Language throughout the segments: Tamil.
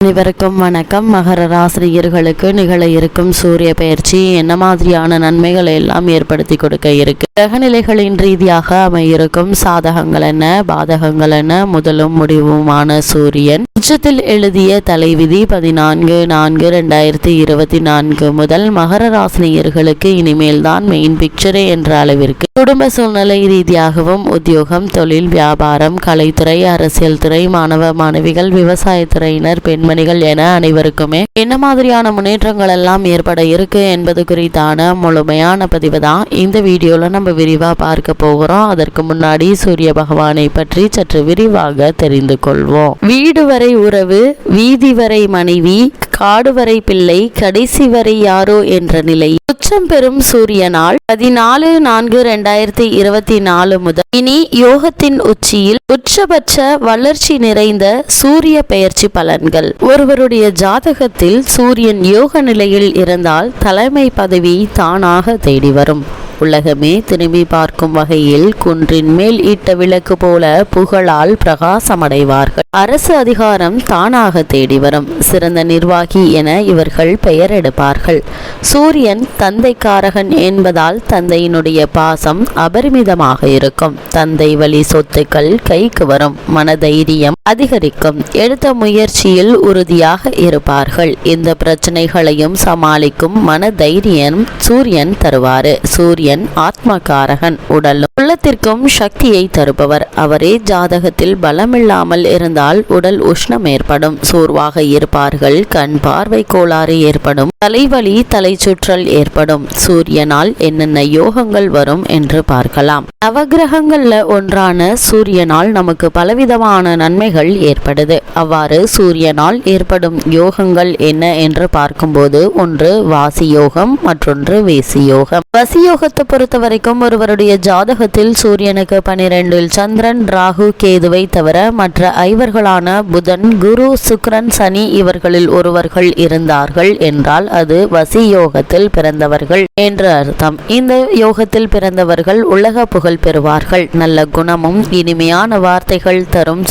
அனைவருக்கும் வணக்கம். மகர ராசினியர்களுக்கு நிகழ இருக்கும் சூரிய பயிற்சி என்ன மாதிரியான நன்மைகளை எல்லாம் ஏற்படுத்தி கொடுக்க இருக்கு? கிரகநிலைகளின் ரீதியாக அமையிருக்கும் சாதகங்கள் என்ன? பாதகங்கள் என்ன? முதலும் முடிவுமான சூரியன். உச்சத்தில் எழுதிய தலைவிதி பதினான்கு நான்கு ரெண்டாயிரத்தி இருபத்தி நான்கு முதல் மகர ராசினியர்களுக்கு இனிமேல் தான் மெயின் பிக்சரே என்ற அளவிற்கு. குடும்ப சூழ்நிலை ரீதியாகவும் உத்தியோகம் தொழில் வியாபாரம் கலைத்துறை அரசியல் துறை மாணவ மாணவிகள் விவசாயத்துறையினர் பெண் பெண்மணிகள் என அனைவருக்குமே என்ன மாதிரியான முன்னேற்றங்கள் எல்லாம் ஏற்பட இருக்கு என்பது குறித்தான முழுமையான பதிவு தான் இந்த வீடியோல நம்ம விரிவா பார்க்க போகிறோம். அதற்கு முன்னாடி சூரிய பகவானை பற்றி சற்று விரிவாக தெரிந்து கொள்வோம். வீடு வரை உறவு வீதி வரை மனைவி காடு வரை பிள்ளை கடைசி வரை யாரோ என்ற நிலை. உச்சம் பெறும் சூரியனால் பதினாலு நான்கு ரெண்டாயிரத்தி இருபத்தி நாலு முதல். இனி யோகத்தின் உச்சியில் உச்சபட்ச வளர்ச்சி நிறைந்த சூரிய பெயர்ச்சி பலன்கள். ஒருவருடைய ஜாதகத்தில் சூரியன் யோக நிலையில் இருந்தால் தலைமை பதவி தானாக தேடி வரும். உலகமே திரும்பி பார்க்கும் வகையில் குன்றின் மேல் இட்ட விளக்கு போல புகழால் பிரகாசமடைவார்கள். அரசு அதிகாரம் தானாக தேடி வரும். சிறந்த நிர்வாகி என இவர்கள் பெயர் எடுப்பார்கள் சூரியன் தந்தைக்காரகன் என்பதால் தந்தையினுடைய பாசம் அபரிமிதமாக இருக்கும். தந்தை வழி சொத்துக்கள் கைக்கு வரும். மனதைரியம் அதிகரிக்கும். எடுத்த முயற்சியில் உறுதியாக இருப்பார்கள். இந்த பிரச்சனைகளையும் சமாளிக்கும் மன தைரியம் சூரியன் தருவாரு சூரியன் ஆத்மகாரகன் உடலும் உள்ளத்திற்கும் சக்தியை தருபவர். அவரே ஜாதகத்தில் பலமில்லாமல் இருந்தால் உடல் உஷ்ணம் ஏற்படும். சோர்வாக இருப்பார்கள். கண் பார்வை கோளாறு ஏற்படும். தலைவலி தலை சுற்றல் ஏற்படும். சூரியனால் என்னென்ன யோகங்கள் வரும் என்று பார்க்கலாம். நவகிரகங்கள்ல ஒன்றான சூரியனால் நமக்கு பலவிதமான நன்மைகள் ஏற்படுது. அவ்வாறு சூரியனால் ஏற்படும் யோகங்கள் என்ன என்று பார்க்கும்போது ஒன்று வாசி யோகம் மற்றொன்று வேசி யோகம் வசி யோகத்தை பொறுத்த வரைக்கும் ஒருவருடைய ஜாதகத்தில் சூரியனுக்கு பனிரெண்டில் சந்திரன் ராகு கேதுவை தவிர மற்ற ஐவர்களான புதன் குரு சுக்ரன் சனி இவர்களில் ஒருவர்கள் இருந்தார்கள் என்றால் அது வசி யோகத்தில் பிறந்தவர்கள் என்று அர்த்தம். இந்த யோகத்தில் பிறந்தவர்கள் உலக புகழ் பெறுவார்கள். நல்ல குணமும் இனிமையான வார்த்தைகள் தரும்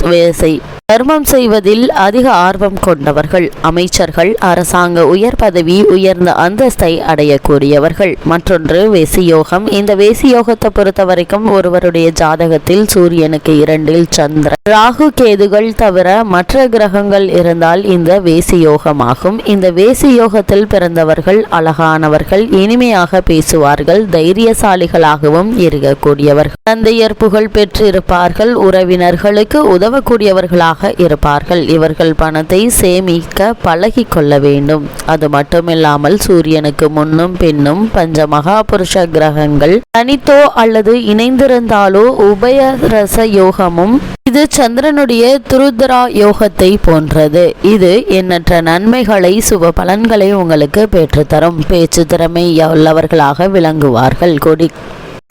தர்மம் செய்வதில் அதிக ஆர்வம் கொண்டவர்கள். அமைச்சர்கள் அரசாங்க உயர் பதவி உயர்ந்த அந்தஸ்தை அடையக்கூடியவர்கள். மற்றொன்று வேசியோகம். இந்த வேசியோகத்தை பொறுத்த வரைக்கும் ஒருவருடைய ஜாதகத்தில் சூரியனுக்கு இரண்டில் சந்திரன் ராகு கேதுகள் தவிர மற்ற கிரகங்கள் இருந்தால் இந்த வேசியோகமாகும். இந்த வேசியோகத்தில் பிறந்தவர்கள் அழகானவர்கள் இனிமையாக பேசுவார்கள் தைரியசாலிகளாகவும் இருக்கக்கூடியவர்கள். தந்தையர் புகழ் பெற்றிருப்பார்கள் உறவினர்களுக்கு உதவக்கூடியவர்களாக இருப்பார்கள். இவர்கள் பணத்தை சேமிக்க பழகி கொள்ள வேண்டும். அது மட்டுமில்லாமல் சூரியனுக்கு முன்னும் பின்னும் பஞ்ச மகாபுருஷ கிரகங்கள் தனித்தோ அல்லது இணைந்திருந்தாலோ உபயரச யோகமும் இது சந்திரனுடைய துருத்ரா யோகத்தை போன்றது. இது எண்ணற்ற நன்மைகளை சுப பலன்களை உங்களுக்கு பெற்றுத்தரும். பேச்சு திறமை உள்ளவர்களாக விளங்குவார்கள். கொடி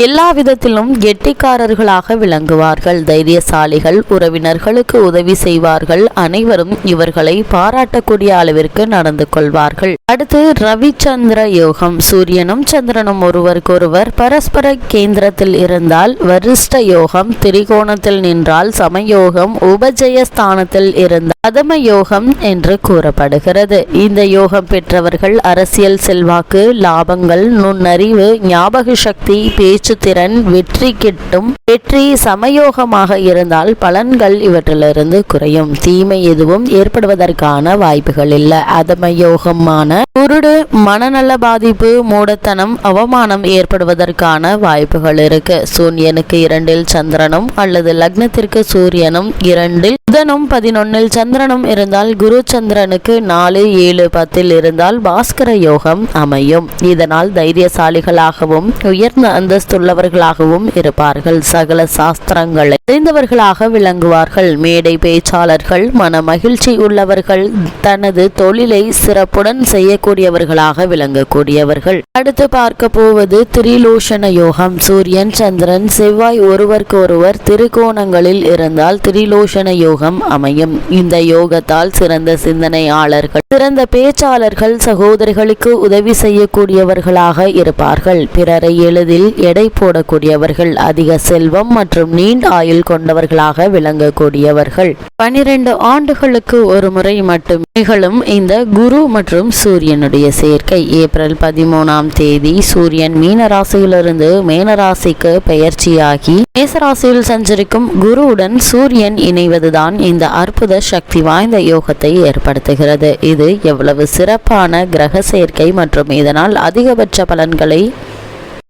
எல்லா விதத்திலும் கெட்டிக்காரர்களாக விளங்குவார்கள். தைரியசாலிகள் உறவினர்களுக்கு உதவி செய்வார்கள். அனைவரும் இவர்களை பாராட்டக்கூடிய அளவிற்கு நடந்து கொள்வார்கள். அடுத்து ரவிச்சந்திர யோகம். சூரியனும் சந்திரனும் ஒருவருக்கொருவர் பரஸ்பர கேந்திரத்தில் இருந்தால் வரிஷ்ட யோகம் திரிகோணத்தில் நின்றால் சமயோகம் உபஜய ஸ்தானத்தில் இருந்தால் அதம யோகம் என்று கூறப்படுகிறது. இந்த யோகம் பெற்றவர்கள் அரசியல் செல்வாக்கு லாபங்கள் நுண்ணறிவு ஞாபக சக்தி பேச்சு திறன் வெற்றி கிட்டும் வெற்றி சமயோகமாக இருந்தால் பலன்கள் இவற்றிலிருந்து குறையும். தீமை எதுவும் ஏற்படுவதற்கான வாய்ப்புகள் இல்லை. அதமயோகமான குருடு மனநல பாதிப்பு மூடத்தனம் அவமானம் ஏற்படுவதற்கான வாய்ப்புகள் இருக்கு. சூரியனுக்கு இரண்டில் சந்திரனும் அல்லது லக்னத்திற்கு சூரியனும் இரண்டில் புதனும் பதினொன்னில் சந்திரனும் இருந்தால் குரு சந்திரனுக்கு நாலு ஏழு பத்தில் இருந்தால் பாஸ்கர யோகம் அமையும். இதனால் தைரியசாலிகளாகவும் உயர்ந்த அந்தஸ்து அந்தஸ்துள்ளவர்களாகவும் இருப்பார்கள். சகல சாஸ்திரங்களை தெரிந்தவர்களாக விளங்குவார்கள். மேடை பேச்சாளர்கள் மன மகிழ்ச்சி உள்ளவர்கள் தனது தொழிலை சிறப்புடன் செய்யக்கூடியவர்களாக விளங்கக்கூடியவர்கள். அடுத்து பார்க்க போவது திரிலோஷன யோகம். சூரியன் சந்திரன் செவ்வாய் ஒருவருக்கு ஒருவர் திருக்கோணங்களில் இருந்தால் திரிலோஷன யோகம் அமையும். இந்த யோகத்தால் சிறந்த சிந்தனையாளர்கள் சிறந்த பேச்சாளர்கள் சகோதரிகளுக்கு உதவி செய்யக்கூடியவர்களாக இருப்பார்கள். பிறரை எளிதில் எடை சண்டை போடக்கூடியவர்கள் அதிக செல்வம் மற்றும் நீண்ட ஆயுள் கொண்டவர்களாக விளங்கக்கூடியவர்கள். பனிரெண்டு ஆண்டுகளுக்கு ஒரு முறை மட்டும் நிகழும் இந்த குரு மற்றும் சூரியனுடைய சேர்க்கை. ஏப்ரல் பதிமூணாம் தேதி சூரியன் மீனராசியிலிருந்து மேனராசிக்கு பெயர்ச்சியாகி மேசராசியில் சஞ்சரிக்கும் குருவுடன் சூரியன் இணைவதுதான் இந்த அற்புத சக்தி வாய்ந்த யோகத்தை ஏற்படுத்துகிறது. இது எவ்வளவு சிறப்பான கிரக சேர்க்கை மற்றும் இதனால் அதிகபட்ச பலன்களை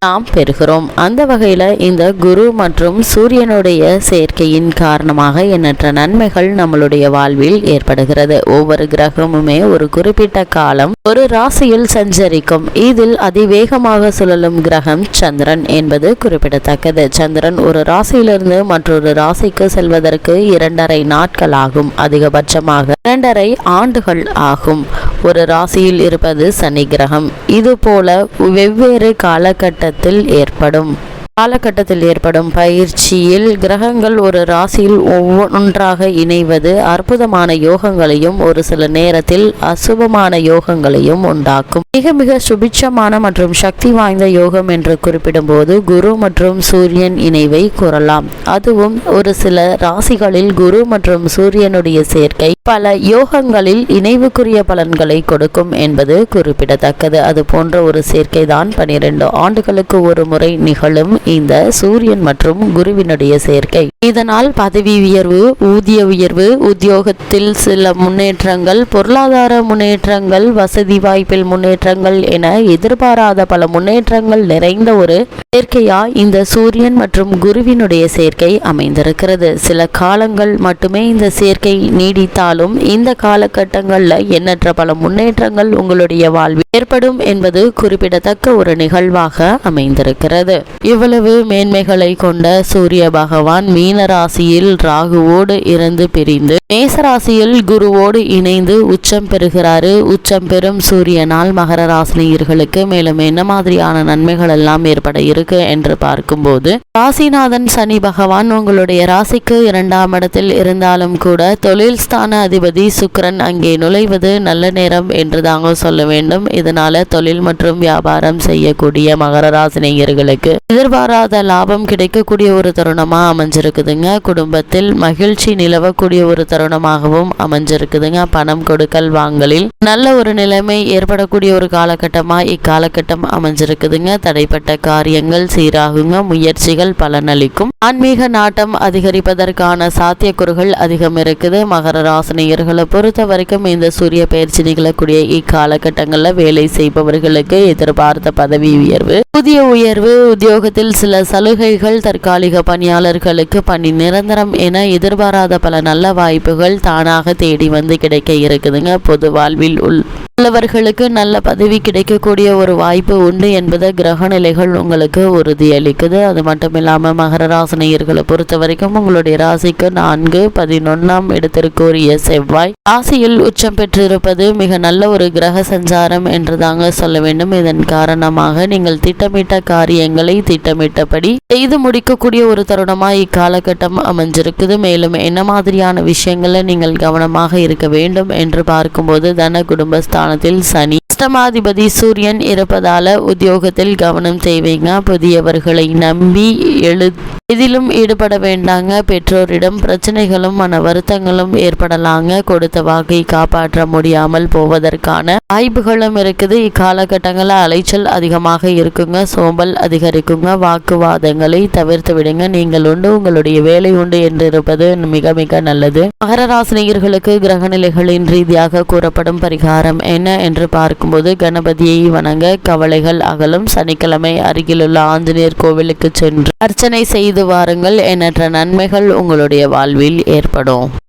நாம் பெறுகிறோம். அந்த வகையில் இந்த குரு மற்றும் சூரியனுடைய சேர்க்கையின் காரணமாக எண்ணற்ற நன்மைகள் நம்மளுடைய வாழ்வில் ஏற்படுகிறது. ஒவ்வொரு கிரகமுமே ஒரு குறிப்பிட்ட காலம் ஒரு ராசியில் சஞ்சரிக்கும். இதில் அதிவேகமாக சுழலும் கிரகம் சந்திரன் என்பது குறிப்பிடத்தக்கது. சந்திரன் ஒரு ராசியிலிருந்து மற்றொரு ராசிக்கு செல்வதற்கு இரண்டரை நாட்கள் ஆகும். அதிகபட்சமாக இரண்டரை ஆண்டுகள் ஆகும். ஒரு ராசியில் இருப்பது சனி கிரகம். இதுபோல வெவ்வேறு காலகட்டத்தில் ஏற்படும். காலகட்டத்தில் ஏற்படும் பயிற்சியில் கிரகங்கள் ஒரு ராசியில் ஒவ்வொன்றாக இணைவது அற்புதமான யோகங்களையும் ஒரு சில நேரத்தில் அசுபமான யோகங்களையும் உண்டாக்கும். மிக மிக சுபிட்சமான மற்றும் சக்தி வாய்ந்த யோகம் என்று குறிப்பிடும்போது குரு மற்றும் சூரியன் இணைவை கூறலாம். அதுவும் ஒரு சில ராசிகளில் குரு மற்றும் சூரியனுடைய சேர்க்கை பல யோகங்களில் இணைவுக்குரிய பலன்களை கொடுக்கும் என்பது குறிப்பிடத்தக்கது. அது போன்ற ஒரு சேர்க்கை தான் பனிரெண்டு ஆண்டுகளுக்கு ஒரு முறை நிகழும் இந்த சூரியன் மற்றும் குருவினுடைய சேர்க்கை. இதனால் பதவி உயர்வு ஊதிய உயர்வு உத்தியோகத்தில் சில முன்னேற்றங்கள் பொருளாதார முன்னேற்றங்கள் வசதி வாய்ப்பில் முன்னேற்றங்கள் என எதிர்பாராத பல முன்னேற்றங்கள் நிறைந்த ஒரு சேர்க்கையா இந்த சூரியன் மற்றும் குருவினுடைய சேர்க்கை அமைந்திருக்கிறது. சில காலங்கள் மட்டுமே இந்த சேர்க்கை நீடித்தாலும் இந்த காலகட்டங்களில் எண்ணற்ற பல முன்னேற்றங்கள் உங்களுடைய வாழ்வில் ஏற்படும் என்பது குறிப்பிடத்தக்க ஒரு நிகழ்வாக அமைந்திருக்கிறது. இவ்வளவு மேன்மைகளை கொண்ட சூரிய பகவான் மீன் ராசியில் ராகுவோடு இருந்து பிரிந்து மேசராசியில் குருவோடு இணைந்து உச்சம் பெறுகிறாரு. உச்சம் பெறும் சூரியனால் மகர ராசினியர்களுக்கு மேலும் என்ன மாதிரியான நன்மைகள் எல்லாம் ஏற்பட இருக்கு என்று பார்க்கும்போது ராசிநாதன் சனி பகவான் உங்களுடைய ராசிக்கு இரண்டாம் இடத்தில் இருந்தாலும் கூட தொழில் ஸ்தான அதிபதி சுக்கரன் அங்கே நுழைவது நல்ல நேரம் என்று தாங்க சொல்ல வேண்டும். இதனால தொழில் மற்றும் வியாபாரம் செய்யக்கூடிய மகர ராசினியர்களுக்கு எதிர்பாராத லாபம் கிடைக்கக்கூடிய ஒரு தருணமா அமைஞ்சிருக்கு அமைஞ்சிருக்குதுங்க குடும்பத்தில் மகிழ்ச்சி நிலவக்கூடிய ஒரு தருணமாகவும் அமைஞ்சிருக்குதுங்க. பணம் கொடுக்கல் வாங்கலில் நல்ல ஒரு நிலைமை ஏற்படக்கூடிய ஒரு காலகட்டமா இக்காலகட்டம் அமைஞ்சிருக்குதுங்க. தடைப்பட்ட காரியங்கள் சீராகுங்க. முயற்சிகள் பலனளிக்கும். ஆன்மீக நாட்டம் அதிகரிப்பதற்கான சாத்தியக்கூறுகள் அதிகம் இருக்குது. மகர ராசினியர்களை பொறுத்த வரைக்கும் இந்த சூரிய பயிற்சி நிகழக்கூடிய இக்காலகட்டங்களில் வேலை செய்பவர்களுக்கு எதிர்பார்த்த பதவி உயர்வு புதிய உயர்வு உத்தியோகத்தில் சில சலுகைகள் தற்காலிக பணியாளர்களுக்கு பணி நிரந்தரம் என எதிர்பாராத பல நல்ல வாய்ப்புகள் தானாக தேடி வந்து கிடைக்க இருக்குதுங்க. பொது வாழ்வில் உள் உள்ளவர்களுக்கு நல்ல பதவி கிடைக்கக்கூடிய ஒரு வாய்ப்பு உண்டு என்பதை கிரக நிலைகள் உங்களுக்கு உறுதியளிக்குது. அது மட்டும் இல்லாமல் மகர ராசினியர்களை பொறுத்த வரைக்கும் உங்களுடைய ராசிக்கு நான்கு பதினொன்னாம் இடத்திற்குரிய செவ்வாய். ராசியில் உச்சம் பெற்றிருப்பது மிக நல்ல ஒரு கிரக சஞ்சாரம் என்று தாங்க சொல்ல வேண்டும். இதன் காரணமாக நீங்கள் திட்டமிட்ட காரியங்களை திட்டமிட்டபடி செய்து முடிக்கக்கூடிய ஒரு தருணமாக காலகட்டம் அமைஞ்சிருக்குது. மேலும் என்ன மாதிரியான விஷயங்களை நீங்கள் கவனமாக இருக்க வேண்டும் என்று பார்க்கும்போது தன குடும்பஸ்தானத்தில் சனி அஷ்டமாதிபதி சூரியன் இருப்பதால உத்தியோகத்தில் கவனம் தேவைங்க. புதியவர்களை நம்பி எழு இதிலும் ஈடுபட வேண்டாங்க. பெற்றோரிடம் பிரச்சனைகளும் மன வருத்தங்களும் ஏற்படலாங்க. கொடுத்த வாக்கை காப்பாற்ற முடியாமல் போவதற்கான வாய்ப்புகளும் இருக்குது. இக்காலகட்டங்களில் அலைச்சல் அதிகமாக இருக்குங்க. சோம்பல் அதிகரிக்குங்க. வாக்குவாதங்களை தவிர்த்து விடுங்க. நீங்கள் உண்டு உங்களுடைய வேலை உண்டு என்று இருப்பது மிக மிக நல்லது. மகர ராசினியர்களுக்கு கிரகநிலைகளின் ரீதியாக கூறப்படும் பரிகாரம் என்ன என்று பார்க்கும்போது கணபதியை வணங்க கவலைகள் அகலும். சனிக்கிழமை அருகிலுள்ள ஆஞ்சநேயர் கோவிலுக்கு சென்று அர்ச்சனை செய்து செய்து வாருங்கள். எண்ணற்ற நன்மைகள் உங்களுடைய வாழ்வில் ஏற்படும்.